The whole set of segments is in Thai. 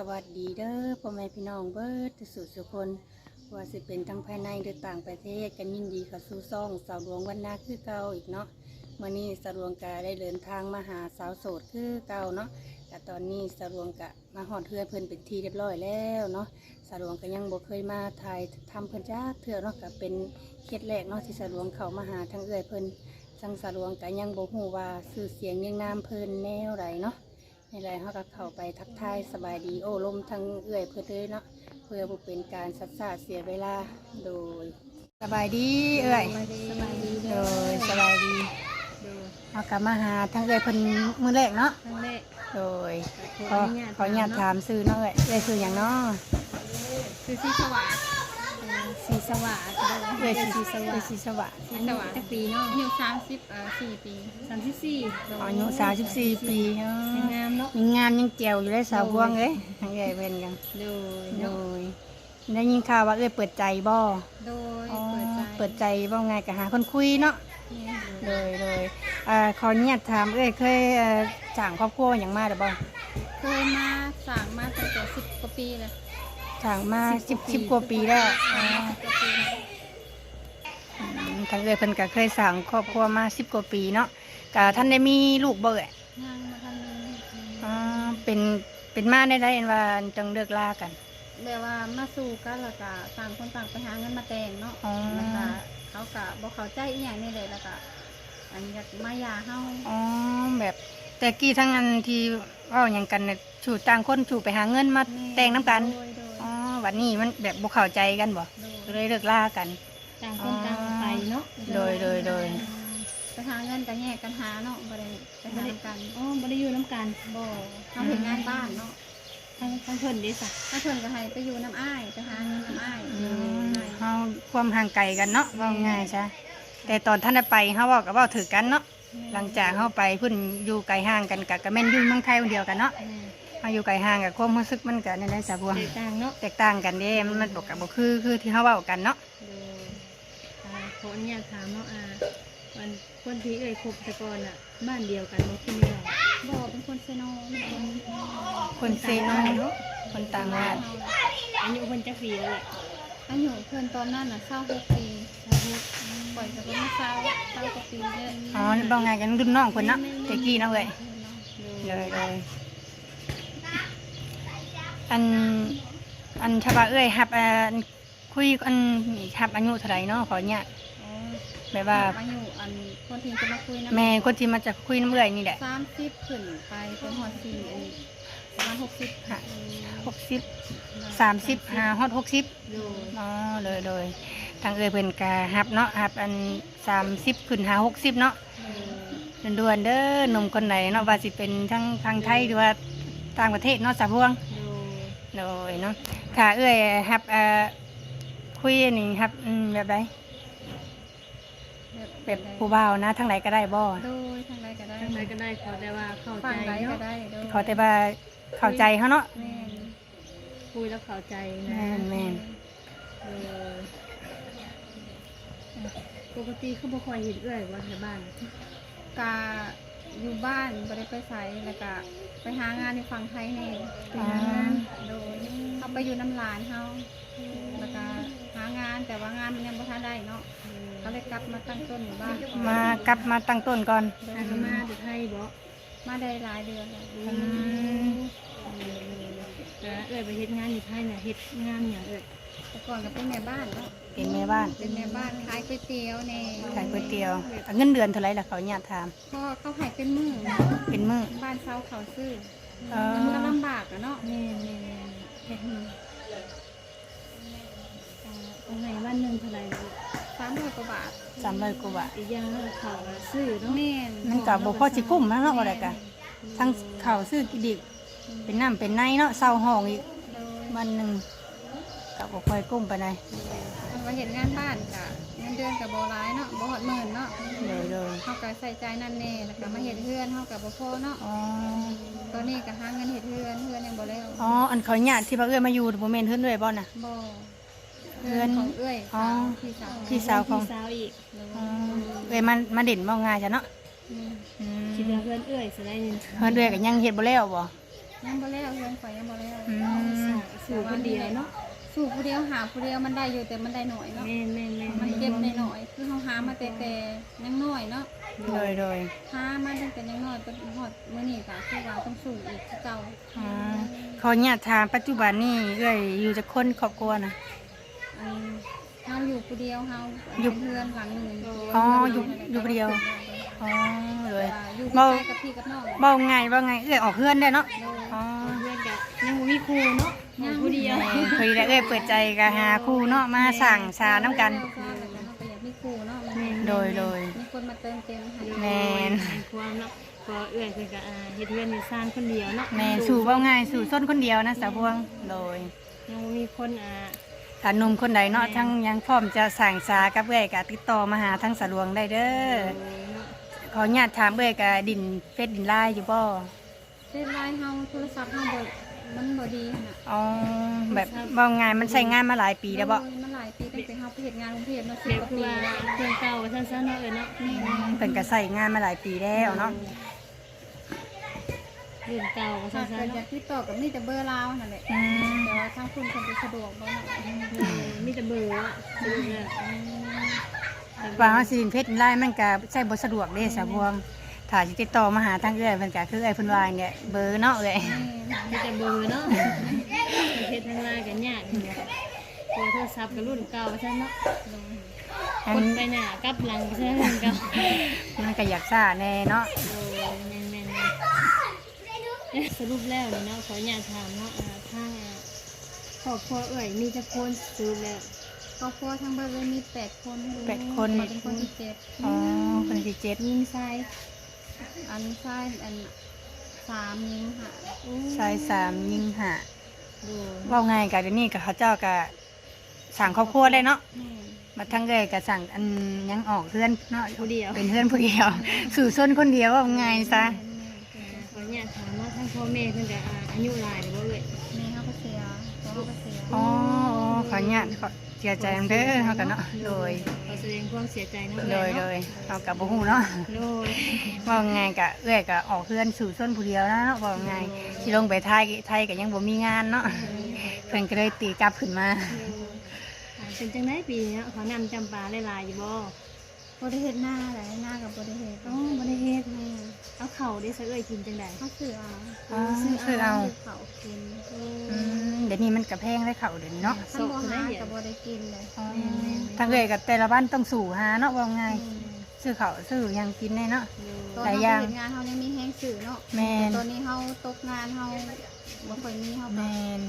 สวัสดีเด้อพ่อแม่พี่น้องเบิร์ดสุดสุคนว่าสิเป็นทั้งภายในหรือต่างประเทศกันยินดีกับสู้ซ่องสาวดวงวันนาคือเก่าอีกเนาะมื่อนี้สาวดวงกาได้เดินทางมาหาสาวโสดคือเก่าเนาะแต่ตอนนี้สาวดวงกะมาหอดเพื่อนเพิ่อนเป็นทีเรียบร้อยแล้วเนาะสาวดวงก็ยังบ่เคยมาถ่ายทำเพิ่อนจ้าเถื่อเนาะก็เป็นเคล็ดแรกเนาะที่สาวดวงเข้ามาหาทั้งเอื้อยเพิ่นทั้งสาวดวงก็ยังบ่ฮู้ว่าสื่อเสียงเรียงนามเพิ่อนแนวใดเนาะ ในไรเขาก็เข้าไปทักทายสบายดีโอ้ลมทั้งเอื่อยเพื่อเลยเนาะเพื่อบุเป็นการสัตว์สาเสียเวลาโดย สบายดีเอื่อยสบายดีโดเด้อยสบายดีโดยเอากลับมาหาทั้งเอื่อยเพิ่นมือแรกเนาะครั้งแรกโดยขขออขออนุญาตถามซื้อเนาะเอื่อยเอื่อยซื้ออย่างเนาะคือสีสวัสดิ์ สีสวัสดิ์เอื่อยสีสีสเอื่วัอยสสีดิ์สวัสดิ์สีสวัสดิ์ปีเนาะอายุสามสิบเอ่อสี่ปีสามสิบสี่อายุสามสิบสี่ปีเนาะงามเนาะยังงามยังเจียวอยู่เลยสาวพวงเลยทั้งเอื่อยเพิ่นกันโดยโดเนาะยได้ยินข่าวว่าเอื่อยเปิดใจบ่โดยอ๋อเปิดใจเปิดใจว่าไงกับหาคนคุยเนาะโดยเลยเลยเอ่อขออนุญาตถามเอ้ยเคยเอ่อจ้างครอบครัวอย่างมาหรือเปล่าเคยมาสั่งมาตั้งแต่สิบกว่าปีเลย จ้างมาสิบสิบกว่าปีแล้วอ๋อสิบกว่าปีแล้วอืมทางเอ้ยเพิ่นก็เคยสั่งครอบครัวมาสิบกว่าปีเนาะกท่านได้มีลูกบ่เอ่ยงานมาทำเลยอ๋อเป็นเป็นมาได้ได้เห็นว่าจังเลิกลากันแบบว่ามาสู่กันแล้วก็ต่างคนต่างไปหาเงินมาแต่งเนาะอ๋อแล้วก็เขาก็บอกเขาใจอีหยังนี่เลยแล้วก็อันอยากมายาเฮาอ๋อแบบแต่กี้ทั้งอันที่เว่าอย่างกันน่ะชูต่างคนชูไปหาเงินมาแต่งน้ำกันโดยโดยอ๋อ วันนี้มันแบบบ่เข้าใจกันบ่โดก็ยเลยเลิกลากัน ต่างคนต่างไปเนาะโดยโดยโดย ไปหาเงินกันแยกกันหาเนาะบ่ได้ไปหากันอ๋อบ่ได้อยู่น้ำกันบ่เฮาเห็นงานบ้านเนาะทั้งทั้งเพิ่นเด้สักถ้าเพิ่นก็ให้ไปอยู่น้ำอ้ายไปหาเงินน้ำอ้ายอืมเฮาความห่างไกลกันเนาะว่าง่ายใช่แต่ตอนท่านได้ไปเฮาเว้าก็เว้าถือกันเนาะหลังจากเฮาไปเพิ่นอยู่ไกลห่างกันกะก็แม่นอยู่เมืองไทยคนเดียวกันเนาะเฮาอยู่ไกลห่างกับความรู้สึกมันก็ในได้สะบวงแตกต่างเนาะแตกต่างกันเด้มันมันบ่ก็บ่คือคือที่เฮาเว้ากันเนาะโดยอ่าขออนุญาตถามเนาะอาวันคนที่เอ่ยคบแต่ก่อนอะ บ้านเดียวกันบ่คือไม่ได้บ่เป็นคนเซโนเป็นคนคนเซโนเนาะคนต่างชาติอายุเพิ่นจักปีแล้วแหละอายุเพิ่นตอนนั้นน่ะ26ปีปล่อยก็บ่มาเศร้าเศร้ากว่าปีเด้ออ๋อบ่ง่ายกันรุ่นน้องเพิ่นเนาะแต่กี้เนาะเอ้ยโดยเลยเลย อันอันชาวบ้านเอ้ยฮับอันคุยอันฮับอายุเท่าไหร่เนาะขอเนี่ยอ๋อแบบว่าอายุอันคนที่จะมาคุยนะแม่คนที่มาจากคุยน้ำเอื่อยนี่แหละสามสิบขึ้นไปเป็นหอดสี่อันนี้ประมาณหกสิบฮะหกสิบสามสิบห้าฮอดหกสิบโดยอ๋อเลยเลยทางเอ้ยเพิ่นกาฮับเนาะฮับอันสามสิบขึ้นหาหกสิบเนาะด่วนๆเด้อหนุ่มคนไหนเนาะว่าสิเป็นทั้งทางไทยหรือว่าต่างประเทศเนาะสาวพวง โดยเลยเนาะค่ะเอ้ยฮับเอ่อคุยนี่ฮับอืมแบบใดแบบผู้บ่าวนะทางไหนก็ได้บ่โดยทางใดก็ได้ทางใดก็ได้ขอแต่ว่าเข้าใจฝั่งใดก็เนาะได้โดยขอแต่ว่าเข้าใจเขาเนาะแม่นคุยแล้วเข้าใจนะแม่นแม่นเออปกติเขาบ่ค่อยเห็นเอื้อยว่าในบ้านกา อยู่บ้านบ่ได้ไปไสแล้วก็ไปหางานในฝั่งไทยแน่ไปหางานโดยเขาไปอยู่น้ำหลานเขาแล้วก็หางานแต่ว่างานมันยังบ่ทันได้เนาะเขาเลยกลับมาตั้งต้นอยู่บ้านมากลับมาตั้งต้นก่อนโดยทางก็มาดูไทยบ่มาได้หลายเดือนแล้วอืมเออเอ้ยไปเฮ็ดงานอยู่ไทยน่ะเฮ็ดงานอย่างเอ้ยแต่ก่อนก็เป็นแม่บ้านเนาะ เป็นแม่บ้านเป็นแม่บ้านขายก๋วยเตี๋ยวในขายก๋วยเตี๋ยวอะเงินเดือนเท่าไหร่ล่ะเขาเนี่ยถามพ่อเขาขายเป็นมือเป็นมื้อบ้านเซาเขาซื้อเอมันก็อลำบากอะเนาะแม่แม่เฮ็ดมืออ่าตรงไหนวันหนึงเท่าไหร่ลูกสามร้อยกว่าบาทสามร้อยกว่าบาทอีกอย่างหนึงเขาก็ซื้อเนาะแม่นมันก็บ่พอสิคุ้มนะเนาะอะไรกันทั้งข้าวซื้อกินดิบเป็นน้ำเป็นในเนาะเศร้าห้องอีกโดยวันหนึงก็บ่ค่อยกุ้มไปไหน ใดมันมาเห็นงานบ้านกะเงินเดือนกับโบร้ายเนาะบ่หอดหมื่นเนาะเลยเลยเขาก็ใส่ใจนั่นแน่แล้วก็มาเห็ดเฮือนเขากับบ่พอเนาะอ๋อตอนนี้ก็หาเงินเห็ดเฮือนเฮือนยังบ่แล้วอ๋ออันเขาเนี่ยที่พระเอื้อยมาอยู่บ่แม่นเฮือนด้วยบ่น่ะบ่เฮือนของเอ้ยอ๋อพี่สาวพี่สาวของพี่สาวอีกอ๋อเอ้ยมันมาเด่นบ่ง่ายจ้ะเนาะอืมอืมคิดว่าเพื่อนเอ้ยสิได้เงินเฮือนด้วยก็ยังเฮ็ดบ่แล้วบ่ยยังบ่แล้วเฮือนข่อยยังบ่แล้วอืมสู่คนเดียวเนาะ สู่ผู้เดียวหาผู้เดียวมันได้อยู่แต่มันได้น้อยเนาะแม่นแม่นแม่นมันเก็บได้น้อยคือเฮาหามาแต่แต่ยังน้อยเนาะโดยโดยหามาตั้งแต่ยังน้อยจนฮอดมื้อนี้ก็คือว่าต้องสู่อีกคือเก่าอ๋อขอเนี่ยถามปัจจุบันนี่เอ้ยอยู่จะคนครอบครัวนะอันเฮาอยู่ผู้เดียวเฮาอยู่เพื่อนหลังหนึงอ๋ออยู่อยู่ผู้เดียว อ๋อเลยอยู่เบาใกล้กับพี่กับน้องเบาไงเบาไงเอ้ยออกเพื่อนได้เนาะอ๋อ เพื่อนก็ยังบ่มีครูเนาะอยู่ ผู้เดียวเคยได้เอ้ยเปิดใจกับหาคู่เนาะมาสั่งชาน้ำกันเฮาก็อยากมีครูเนาะโดยโดย มีคนมาเติมเต็มให้แม่นความเนาะก็เอื้อยเพิ่นก็อ่าเฮ็ดเรือนอยู่ซ่านคนเดียวเนาะแม่สู่เบาไงสู่ส้นคนเดียวนะสาวพวงโดยยังบ่มีคนอ่าถ้าหนุ่มคนใดเนาะทั้งยังพร้อมจะสั่งชากับเอ้ยก็ติดต่อมาหาทั้งสะดวงได้เด้อขออนุญาตถามเอ้ยกับดินเฟซดินไลน์อยู่บ่เฟซไลน์เฮาโทรศัพท์เฮาบ่ มันบ่ดีน่ะอ๋อแบบเบาไงมันใช้งานมาหลายปีแล้วบ่โอ้ยมันหลายปีตั้งแต่เฮาไปเฮ็ดงานกรุงเทพเนาะเดี๋ยว10กคือว่าว่าปีเครื่องเก่าซั่นๆเนาะเอ้ยเนาะเป็นก็ใส่งานมาหลายปีแล้วเนาะรุ่นเก่าก็ถ้าซั่เกิดนๆอยาเนาะกติดต่อกับนี่แต่เบอร์ลาวนั่นแหละอืมแต่ว่าทางคุณเพิ่นจะสะดวกบ่เนาะเออมีแต่เบอร์อะสรุปแล้วว่าเฮาสิดินเฟซดินไลน์มันก็ใช้บ่สะดวกเด้สาวพวง ถ้าสิติดต่อมาหาทางเอ้ยเพิ่นก็คือเอ้ยเพิ่นว่าเนี่ยเบอร์เนาะเอ้ยมีแต่เบอร์เนาะเฮ็ดทางไลน์กันยากอยู่โทรโทรศัพท์ก็รุ่นเก่าซั่นเนาะอักนดไปหน้ากลับหลังก็ซั่นรุ่นเก่ามันก็อยากซ่าแน่เนาะโอ้แม่นแม่นแม่นสรุปแล้วนี่เนาะขออนุญาตถามเนาะอ่าทางอ่าครอบครัวเอ้ยมีแต่คนสรุปแล้วครอบครัวทั้งเบอร์เลยมีแปดคนแปดคนเราเป็นคนที่เจ็ดอ๋อคนที่เจ็ดยิงทราย อันชายอันสามยิงค่ะชายสามยิงห้าดูเว้าง่ายก็เดี๋ยวนี้ก็เขาเจ้าก็สั่งครอบครัวได้เนาะแม่ มาทั้งเอ้ยก็สั่งอันยังออกเพื่อนเนาะผู้เดียว เป็นเพื่อนผู้เดียว สู่ส้นคนเดียวว่าง่ายซะอ่าขออนุญาตถามว่าทั้งพ่อแม่เพิ่นก็อ่าอายุหลายหรือบ่เอ่ยแม่เขาก็เสียพ่อเขาก็เสียอ๋อขออนุญาตขอเสียใจนำเด้อเฮากันเนาะโดยขอแสดงความเสียใจนะโดยโดยเฮากับบ่ฮู้เนาะโดยว่าไงกะเอ้อยกะออกเพื่อนสู่ส้นผู้เดียวนะเนาะว่าไงสิลงไปไทยไทยก็ยังบ่มีงานเนาะเพิ่นก็เลยตีกลับขึ้นมาอ่าเป็นจังไดปีนี้เนาะเขานำจำปาหลายๆอยู่บ่ บริเฮ็ดหน้าแหละหน้ากับบริเฮ็ดอ๋อบ่ได้เฮ็ดแม่เอาข้าวได้ซะเอ้ยกินจังได๋เขาซื้อเอาอ๋อซื้อเอาซื้อเขากินอืมเดี๋ยวนี้มันก็แพงได้เข้าเดี๋ยวนี้เนาะท่านบ่หากับบริกินเลยอ๋อทางเอ้อยกับแต่ละบ้านต้องสู่หาเนาะว่าไงซื้อข้าวซื้อหยังกินได้เนาะตอนหลายเราอย่างเห็นงานเขายังมีแห้งสื่อเนาะแม่นตอนนี้เขาตกงานเขาบ่ค่อยมีเขาแมก็น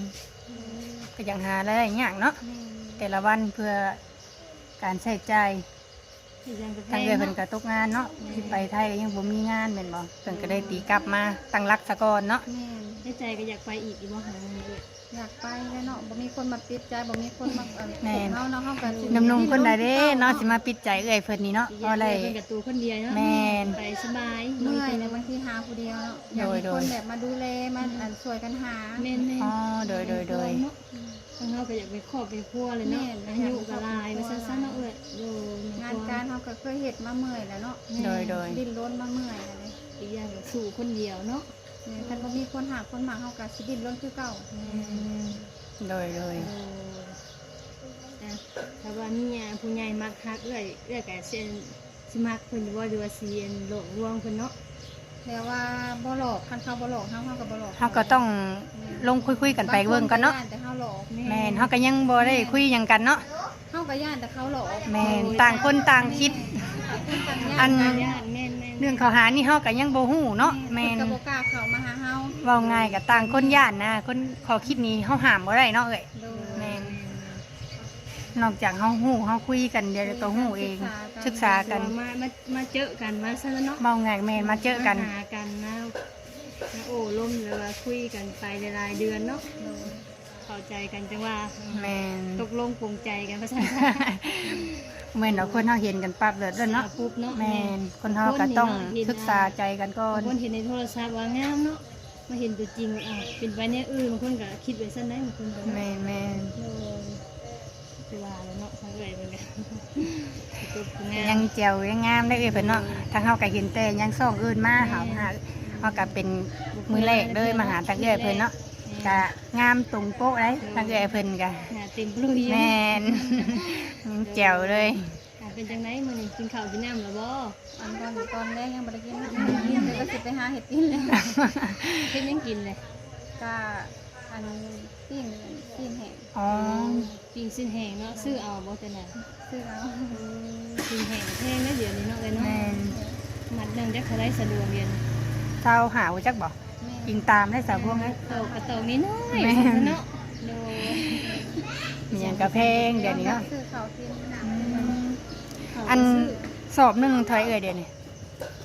ก็ยังหาได้หลายอย่างเนาะแม่นแต่ละวันเพื่อการใช้จ่าย ที่จังก็แพทางงเอ้อยเพิ่นเนาะก็ตกงานเนาะสิไปไทยก็ยังบ่มีงานแม่นบ่เพิ่นก็ได้ตีกลับมาตั้งรักซะก่อนเนาะแม่นในใจก็อยากไปอีกอีกบ่หาเงินเอ้ยอยากไปเลยเนาะบ่มีคนมาปิดใจบ่มีคนมาเอ่อแม่น เฮาเนาะเฮาก็สิหนุ่มๆคนใดเด้เนาะสิมาปิดใจเอ้อยเพิ่นนี่เนาะอีกอเพราะย่างอะไรเพิ่นกับตัวคนเดียวเนาะแม่น ไปสบายเมื่อยในบางทีหาผู้เดียวเนาะอยากมีโดคยนๆแบบมาดูแลมาอันช่วยกันหาแม่นแม่นอ๋อโดยโดยโดย เนาะ ทางเฮาก็อยากไปครอบไปครัวเลยเนาะแม่น อายุก็หลายว่าซั่นๆเนาะเอ้ยโดยงานการเฮาก็เคยเฮ็ดมาเมื่อยแล้วเนาะโดยโดย ดิ้นรนมาเมื่อยแล้วเลยอีกอย่างก็สู่คนเดียวเนาะเนี่ยคันบ่มีคนหาคนมาเฮาก็สิดิ้นรนคือเก่าโดยโดยโอ้อะถ้าว่ามีอะผู้ใหญ่มักฮักเอ้ยเอ้ยก็สิสิมักเพิ่นอยู่บ่หรือว่าสิอันหลงลวงเพิ่นเนาะ แต่ว่าบ่หลอกคันเขาบ่หลอกเฮาเฮาก็บ่หลอกเฮาก็ต้องลงคุยๆกันไปเบิ่งกันเนาะบคย่แต่เฮาหลอกแม่นเฮาก็ยังบ่ได้คุยหยังกันเนาะเฮาก็ย่านแต่เขาหลอกแม่นต่างคนต่างคิด อันญาติแม่นแม่นเรื่องเขาหานี่เฮาก็ยังบ่ฮู้เนาะแม่นก็บ่กล้าเข้ามาหาเฮาเว้าง่ายก็ต่างคนย่านนะคนขอคิดนี้เฮาห้ามบ่ได้เนาะเอ้ยโดยแม่น นอกจากเฮาฮู้เฮาคุยกันเดี๋ยวก็ฮู้เอง ศึกษากันว่ามามามาเจอกันว่าซั่นเนาะเว้าง่ายแม่นมาเจอกัน มาหากันนะนะโอ้ล่มหรือว่าคุยกันไปหลายๆเดือนเนาะเข้าใจกันจังว่าแม่นตกลงปรงใจกันภาษาแม่นเอาคนเฮาเห็นกันปั๊บเลยเด้อเนาะปุ๊บเนาะแม่นคนเฮาก็ต้องศึกษาใจกันก่อบานงคนเห็นในโทรศัพท์ว่างามเนาะมาเห็นตัวจริงอะเป็นไปเนี่ยอื่นบางคนก็คิดไว้ซั่นได้บางคนก็แม่นแม่นโอ้ย คือว่าแล้วเนาะทั้งเอ่ยเหมือนกันตัวผู้งายังมแจ๋วยังงามได้เอ้ยเพิ่นเนาะทางเฮาก็เห็นแต่ยังซ่องอื่นมาเฮาหาเฮาก็เป็นบุมือแรกเลยมาหาทางเอื้อยเพิ่นเนาะกะงามตรงโป๊ะเลยทางเอื้อยเพิ่นกะหน้าเต็มปลุยแม่นแจ๋วเลยอ่าเป็นจังไดมื้อนี้กินข้าวกินน้ำแล้วบ่อันตอนตอนแรกยังบ่ได้กินนะกินเลยก็สิไปหาเห็ดกินเลยเฮ็ดหยังกินเลยก็ อันปิ้งปิ้งแห้งอ๋อปิ้งสิ้นแห้งเนาะซื้อเอาบ่แต่น่ะซื้อเอาสิ้นแห้งแพงนะเดี๋ยวนี้เนาะเอ้ยเนาะแม่นมัดหนึงจักเท่าไรสะดวกเรียนเศร้าหาจักบ่แม่ยิงตามได้สาวพวกนั้นโตกระโตกนิดน้อยแม่ว่าซั่นเนาะโดยมีหยังกระเพงเดี๋ยวนี้เนาะซื้อข้าวกินอันสอบหนึ่งเท่าไหร่เอ่ยเดี๋ยวนี้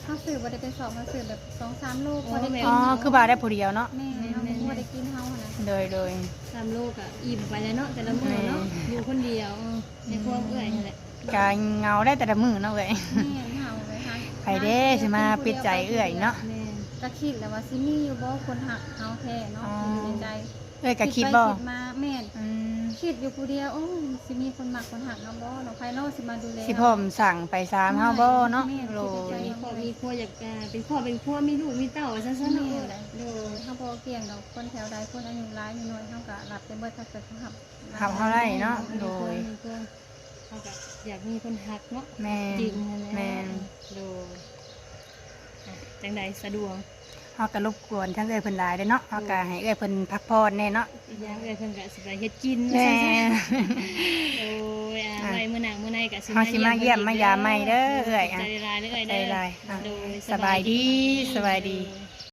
ข้าวซื้อบ่ได้ไปสอบมาซื้อแบบสองสามลูกบ่ได้กินอ๋อคือบาได้ผู้เดียวเนาะแม่เฮา บ่ได้กินเฮานะโดยโดย ตามโลกอะอิ่มไปแล้วเนาะแต่ละมื้อเนาะแม่อยู่คนเดียวเออในครัวเอื้อยนั่นแหละกาเงาได้แต่ละมือเนาะเอ่ยแม่เฮาไปหาใครเด้สิมาปิดใจเอื่อยเนาะ แม่ ก็คิดแล้วว่าสิมีอยู่บ่คนหักเฮาแท้เนาะอ๋อ อยู่ในใจเอ้ยก็คิดบ่ไปคิดมาแม่นอืมคิดอยู่ผู้เดียวโอ้ยสิมีคนมักคนหักเฮาบ่เนาะภายนอกสิมาดูแล สิพ่อมสั่งไปสามเฮาบ่เนาะแม่โดคิดยในใจมีครอบมีครัวอยากอ่าเป็นครอบเป็นครัวมีลูกมีเต้าว่าซั่นๆเนาะเอ้ยโดยเฮาบ่เกี่ยงดอกคนแถวใดคนอายุหลายอายุน้อยเฮาก็รับไปเบิดถ้าเกิดเขาหับขับเฮาได้เนาะโดยมีครัวเขาก็อยากมีคนหักเนาะแม่นจริงนั่นแหละแม่น โดยอะ จังใดสะดวกเฮาก็รบกวนทั้งเอ้ยเพิ่นหลายเด้อเนาะเฮาก็ให้เอ้ยเพิ่นพักผ่อนแน่เนาะอีกอย่างเอ้ยเพิ่นก็สิไปเฮ็ดกินแม่โอ้ยอ่าไว้มื้อหน้ามื้อในก็สิเฮาสิมาเยี่ยมมายามใหม่เด้อเอ้ยใจอะร้ายเด้อเอ้ยใจเด้อลายอะโดยสบายดีสบายดี โ